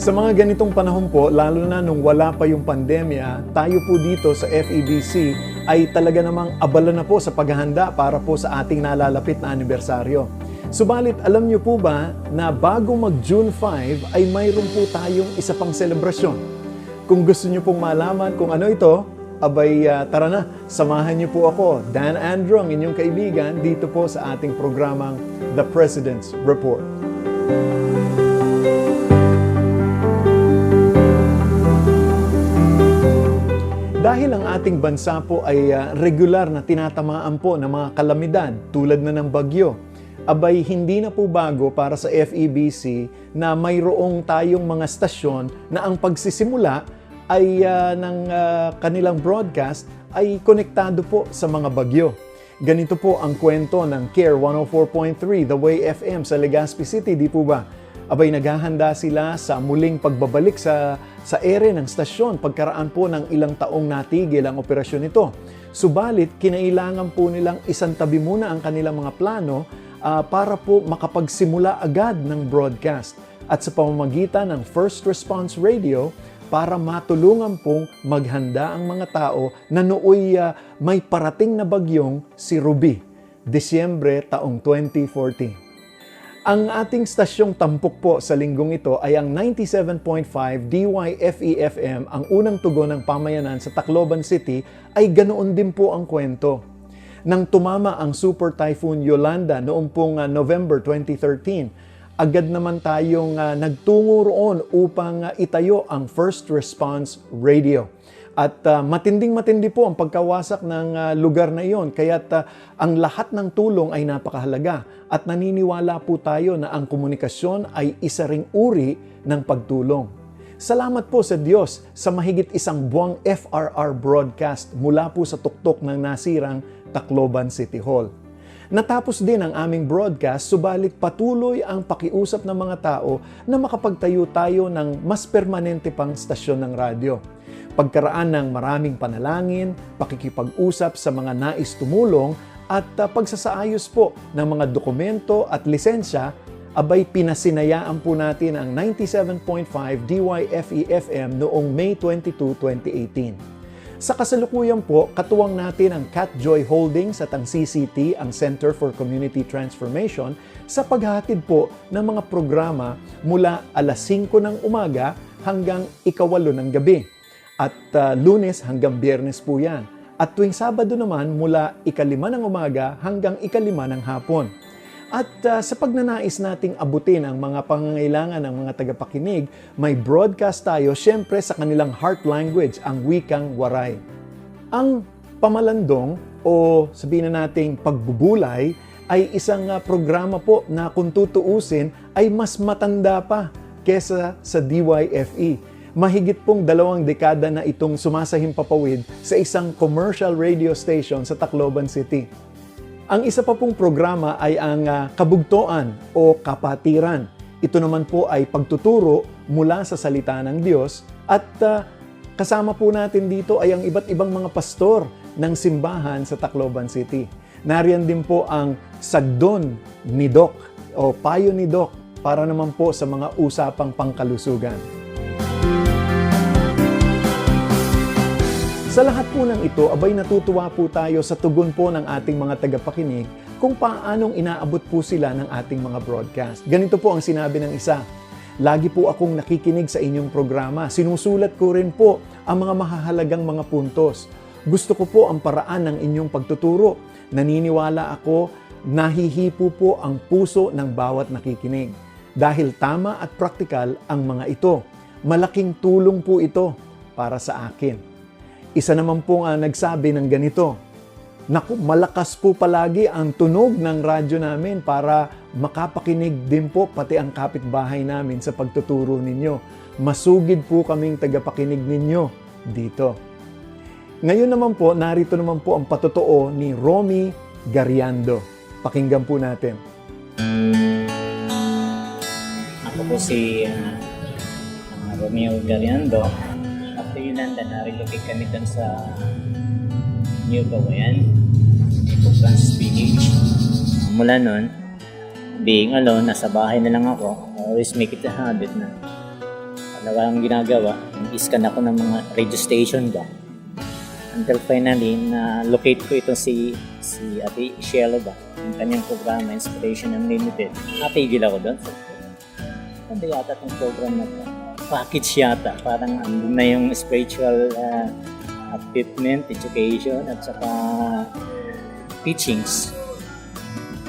Sa mga ganitong panahon po, lalo na nung wala pa yung pandemya, tayo po dito sa FEBC ay talaga namang abala na po sa paghahanda para po sa ating nalalapit na anibersaryo. Subalit, alam niyo po ba na bago mag June 5 ay mayroon po tayong isa pang selebrasyon. Kung gusto niyo pong malaman kung ano ito, abay uh, tara na, samahan niyo po ako, Dan Andrew, ang inyong kaibigan, dito po sa ating programang The President's Report. Dahil ang ating bansa po ay uh, regular na tinatamaan po ng mga kalamidad tulad na ng bagyo, abay hindi na po bago para sa FEBC na mayroong tayong mga stasyon na ang pagsisimula ay uh, ng uh, kanilang broadcast ay konektado po sa mga bagyo. Ganito po ang kwento ng CARE 104.3 The Way FM sa Legazpi City, di po ba? Abay naghahanda sila sa muling pagbabalik sa sa ere ng stasyon pagkaraan po ng ilang taong natigil ang operasyon nito. Subalit, kinailangan po nilang isantabi muna ang kanilang mga plano uh, para po makapagsimula agad ng broadcast at sa pamamagitan ng First Response Radio para matulungan pong maghanda ang mga tao na nooy uh, may parating na bagyong si Ruby, Disyembre taong 2014. Ang ating stasyong tampok po sa linggong ito ay ang 97.5 DYFE-FM, ang unang tugon ng pamayanan sa Tacloban City, ay ganoon din po ang kwento. Nang tumama ang Super Typhoon Yolanda noong pong uh, November 2013, agad naman tayong uh, nagtungo roon upang uh, itayo ang First Response Radio. At uh, matinding-matindi po ang pagkawasak ng uh, lugar na iyon. Kaya't uh, ang lahat ng tulong ay napakahalaga. At naniniwala po tayo na ang komunikasyon ay isa ring uri ng pagtulong. Salamat po sa Diyos sa mahigit isang buwang FRR broadcast mula po sa tuktok ng nasirang Tacloban City Hall. Natapos din ang aming broadcast, subalit patuloy ang pakiusap ng mga tao na makapagtayo tayo ng mas permanente pang stasyon ng radyo pagkaraan ng maraming panalangin, pakikipag-usap sa mga nais tumulong, at uh, pagsasaayos po ng mga dokumento at lisensya, abay pinasinayaan po natin ang 97.5 DYFE-FM noong May 22, 2018. Sa kasalukuyan po, katuwang natin ang Catjoy Holdings at ang CCT, ang Center for Community Transformation, sa paghatid po ng mga programa mula alas 5 ng umaga hanggang ikawalo ng gabi. At uh, lunes hanggang biyernes po yan. At tuwing Sabado naman mula ikalima ng umaga hanggang ikalima ng hapon. At uh, sa pagnanais nating abutin ang mga pangangailangan ng mga tagapakinig, may broadcast tayo syempre sa kanilang heart language, ang wikang waray. Ang pamalandong o sabihin na nating pagbubulay ay isang uh, programa po na kung tutuusin ay mas matanda pa kesa sa DYFE mahigit pong dalawang dekada na itong sumasahimpapawid sa isang commercial radio station sa Tacloban City. Ang isa pa pong programa ay ang uh, kabugtoan o kapatiran. Ito naman po ay pagtuturo mula sa salita ng Diyos at uh, kasama po natin dito ay ang iba't ibang mga pastor ng simbahan sa Tacloban City. Nariyan din po ang Sagdon ni Doc o Payo ni Doc para naman po sa mga usapang pangkalusugan. Sa lahat po ng ito, abay natutuwa po tayo sa tugon po ng ating mga tagapakinig kung paanong inaabot po sila ng ating mga broadcast. Ganito po ang sinabi ng isa, Lagi po akong nakikinig sa inyong programa. Sinusulat ko rin po ang mga mahahalagang mga puntos. Gusto ko po ang paraan ng inyong pagtuturo. Naniniwala ako, nahihipo po ang puso ng bawat nakikinig. Dahil tama at praktikal ang mga ito. Malaking tulong po ito para sa akin. Isa naman pong uh, nagsabi ng ganito, Naku, malakas po palagi ang tunog ng radyo namin para makapakinig din po pati ang kapitbahay namin sa pagtuturo ninyo. Masugid po kaming tagapakinig ninyo dito. Ngayon naman po, narito naman po ang patotoo ni Romy Gariando. Pakinggan po natin. Ako po si uh, Romeo Gariando. Yolanda, na-relocate kami doon sa New Kawayan, Ipo Francis PH. Mula noon, being alone, nasa bahay na lang ako. I always make it a habit na wala akong ginagawa. Nag-scan ako ng mga radio station ba. Until finally, na-locate ko ito si si Ate Shelo ba. Yung kanyang programa, Inspiration Unlimited. Natigil ako doon. Ano yata itong program na to? Package yata. Parang andun na yung spiritual uh, equipment, education, at saka teachings.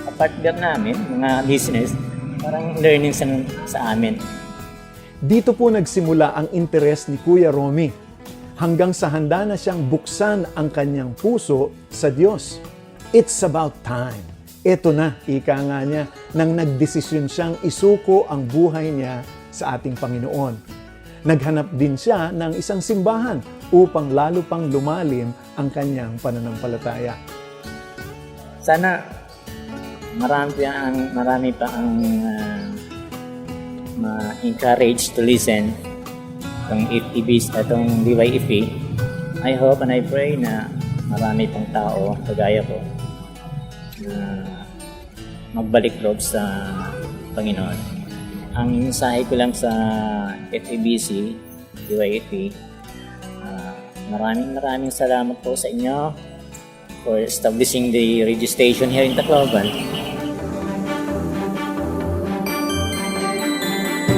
Kapartner namin, mga listeners, parang learning sa, sa amin. Dito po nagsimula ang interes ni Kuya Romy hanggang sa handa na siyang buksan ang kanyang puso sa Diyos. It's about time. Ito na, ika nga niya, nang nagdesisyon siyang isuko ang buhay niya sa ating Panginoon. Naghanap din siya ng isang simbahan upang lalo pang lumalim ang kanyang pananampalataya. Sana marami pa ang marami pa ang uh, ma-encourage to listen itong FEBs, itong DYFE. I hope and I pray na marami pang tao kagaya ko na magbalik loob sa Panginoon. Ang mensahe ko lang sa FEBC, DYFE, uh, maraming maraming salamat po sa inyo for establishing the radio station here in Tacloban.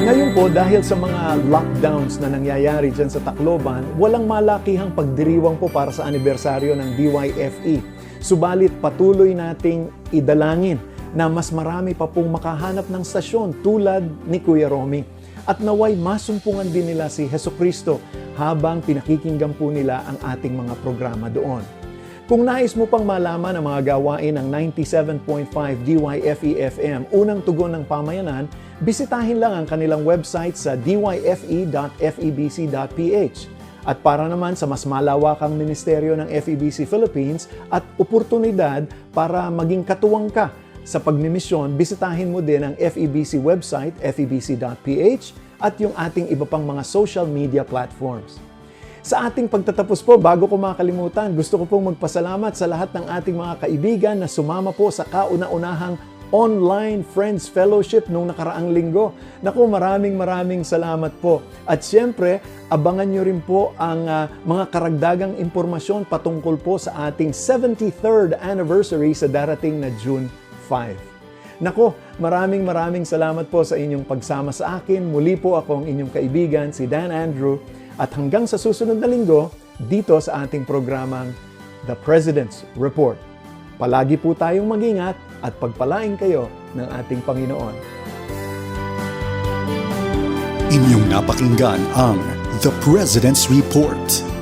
Ngayon po, dahil sa mga lockdowns na nangyayari dyan sa Tacloban, walang malakihang pagdiriwang po para sa anibersaryo ng DYFE. Subalit patuloy nating idalangin na mas marami pa pong makahanap ng stasyon tulad ni Kuya Romy. At naway masumpungan din nila si Heso Kristo habang pinakikinggan po nila ang ating mga programa doon. Kung nais mo pang malaman ang mga gawain ng 97.5 DYFE-FM, unang tugon ng pamayanan, bisitahin lang ang kanilang website sa dyfe.febc.ph. At para naman sa mas malawakang ministeryo ng FEBC Philippines at oportunidad para maging katuwang ka sa pagmimisyon, bisitahin mo din ang FEBC website, febc.ph, at yung ating iba pang mga social media platforms. Sa ating pagtatapos po, bago ko makalimutan, gusto ko pong magpasalamat sa lahat ng ating mga kaibigan na sumama po sa kauna-unahang online Friends Fellowship nung nakaraang linggo. Naku, maraming maraming salamat po. At siyempre, abangan nyo rin po ang uh, mga karagdagang impormasyon patungkol po sa ating 73rd anniversary sa darating na June 5. Nako, maraming maraming salamat po sa inyong pagsama sa akin. Muli po akong inyong kaibigan, si Dan Andrew. At hanggang sa susunod na linggo, dito sa ating programang The President's Report. Palagi po tayong mag-ingat at pagpalain kayo ng ating Panginoon. Inyong napakinggan ang The President's Report.